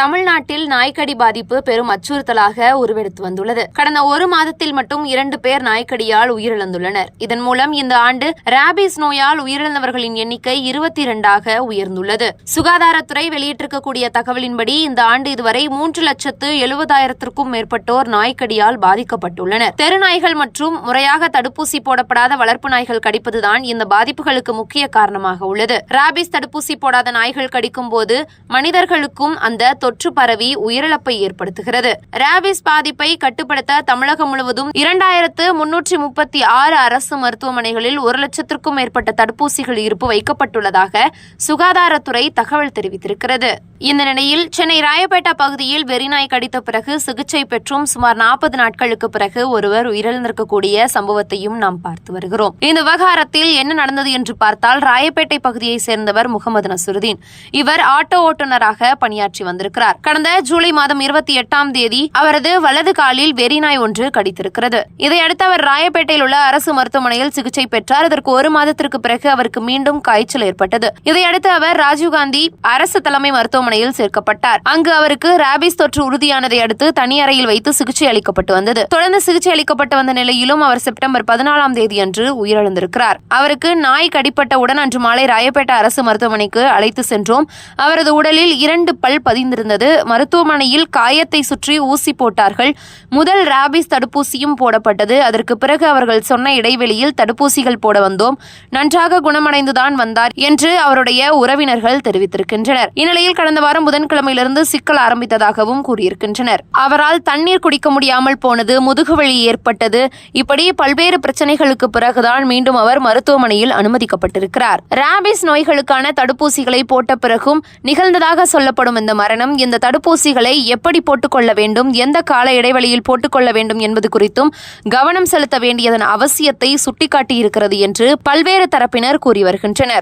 தமிழ்நாட்டில் நாய்க்கடி பாதிப்பு பெரும் அச்சுறுத்தலாக உருவெடுத்து வந்துள்ளது. கடந்த ஒரு மாதத்தில் மட்டும் இரண்டு பேர் நாய்க்கடியால் உயிரிழந்துள்ளனர். இதன் மூலம் இந்த ஆண்டு ராபிஸ் நோயால் உயிரிழந்தவர்களின் எண்ணிக்கை இருபத்தி இரண்டாக உயர்ந்துள்ளது. சுகாதாரத்துறை வெளியிட்டிருக்கக்கூடிய தகவலின்படி இந்த ஆண்டு இதுவரை மூன்று லட்சத்து எழுபதாயிரத்திற்கும் மேற்பட்டோர் நாய்க்கடியால் பாதிக்கப்பட்டுள்ளனர். தெருநாய்கள் மற்றும் முறையாக தடுப்பூசி போடப்படாத வளர்ப்பு நாய்கள் கடிப்பதுதான் இந்த பாதிப்புகளுக்கு முக்கிய காரணமாக உள்ளது. ராபிஸ் தடுப்பூசி போடாத நாய்கள் கடிக்கும் போது மனிதர்களுக்கும் அந்த தொற்று பரவி உயிரிழப்பை ஏற்படுத்துகிறது. ரேபிஸ் பாதிப்பை கட்டுப்படுத்த தமிழகம் முழுவதும் இரண்டாயிரத்து முன்னூற்றி முப்பத்தி ஆறு அரசு மருத்துவமனைகளில் ஒரு லட்சத்திற்கும் மேற்பட்ட தடுப்பூசிகள் இருப்பு வைக்கப்பட்டுள்ளதாக சுகாதாரத்துறை தகவல் தெரிவித்திருக்கிறது. இந்த நிலையில் சென்னை ராயப்பேட்டா பகுதியில் வெறிநாய் கடித்த பிறகு சிகிச்சை பெற்றும் சுமார் நாற்பது நாட்களுக்கு பிறகு ஒருவர் உயிரிழந்திருக்கக்கூடிய சம்பவத்தையும் நாம் பார்த்து வருகிறோம். இந்த விவகாரத்தில் என்ன நடந்தது என்று பார்த்தால் ராயப்பேட்டை பகுதியை சேர்ந்தவர் முகமது நசுருதீன். இவர் ஆட்டோ ஓட்டுநராக பணியாற்றி வந்திருக்கிறார். கடந்த ஜூலை மாதம் இருபத்தி எட்டாம் தேதி அவரது வலது காலில் வெறிநாய் ஒன்று கடித்திருக்கிறது. இதையடுத்து அவர் ராயப்பேட்டையில் உள்ள அரசு மருத்துவமனையில் சிகிச்சை பெற்றார். அதற்கு ஒரு மாதத்திற்கு பிறகு அவருக்கு மீண்டும் காய்ச்சல் ஏற்பட்டது. இதையடுத்து அவர் ராஜீவ்காந்தி அரசு தலைமை மருத்துவமனையில் சேர்க்கப்பட்டார். அங்கு அவருக்கு ராபிஸ் தொற்று உறுதியானதை அடுத்து தனி அறையில் வைத்து சிகிச்சை அளிக்கப்பட்டு வந்தது. தொடர்ந்து சிகிச்சை அளிக்கப்பட்டு வந்த நிலையிலும் அவர் செப்டம்பர் பதினாலாம் தேதி அன்று உயிரிழந்திருக்கிறார். அவருக்கு நாய் கடிப்பட்டவுடன் அன்று மாலை ராயப்பேட்டை அரசு மருத்துவமனைக்கு அழைத்து சென்றோம். அவரது உடலில் இரண்டு பல் பதிந்திருந்தது. மருத்துவமனையில் காயத்தை சுற்றி ஊசி போட்டார்கள். முதல் ராபிஸ் தடுப்பூசியும் போடப்பட்டது. அதற்கு பிறகு அவர்கள் சொன்ன இடைவெளியில் தடுப்பூசிகள் போட வந்தோம். நன்றாக குணமடைந்துதான் வந்தார் என்று அவருடைய உறவினர்கள் தெரிவித்திருக்கின்றனர். இந்நிலையில் கடந்த வாரம் புதன்கிழமையிலிருந்து சிக்கல் ஆரம்பித்ததாகவும் கூறியிருக்கின்றனர். அவரால் தண்ணீர் குடிக்க முடியாமல் போனது முதுகுவலி ஏற்பட்டது. இப்படி பல்வேறு பிரச்சனைகளுக்கு பிறகுதான் மீண்டும் அவர் மருத்துவமனையில் அனுமதிக்கப்பட்டிருக்கிறார். ராபிஸ் நோய்களுக்கான தடுப்பூசிகளை போட்ட பிறகும் நிகழ்ந்ததாக சொல்லப்படும் இந்த மரணம் இந்த தடுப்பூசிகளை எப்படி போட்டுக்கொள்ள வேண்டும் எந்த கால இடைவெளியில் போட்டுக்கொள்ள வேண்டும் என்பது குறித்தும் கவனம் செலுத்த வேண்டியதன் அவசியத்தை சுட்டிக்காட்டியிருக்கிறது என்று பல்வேறு தரப்பினர் கூறி வருகின்றனர்.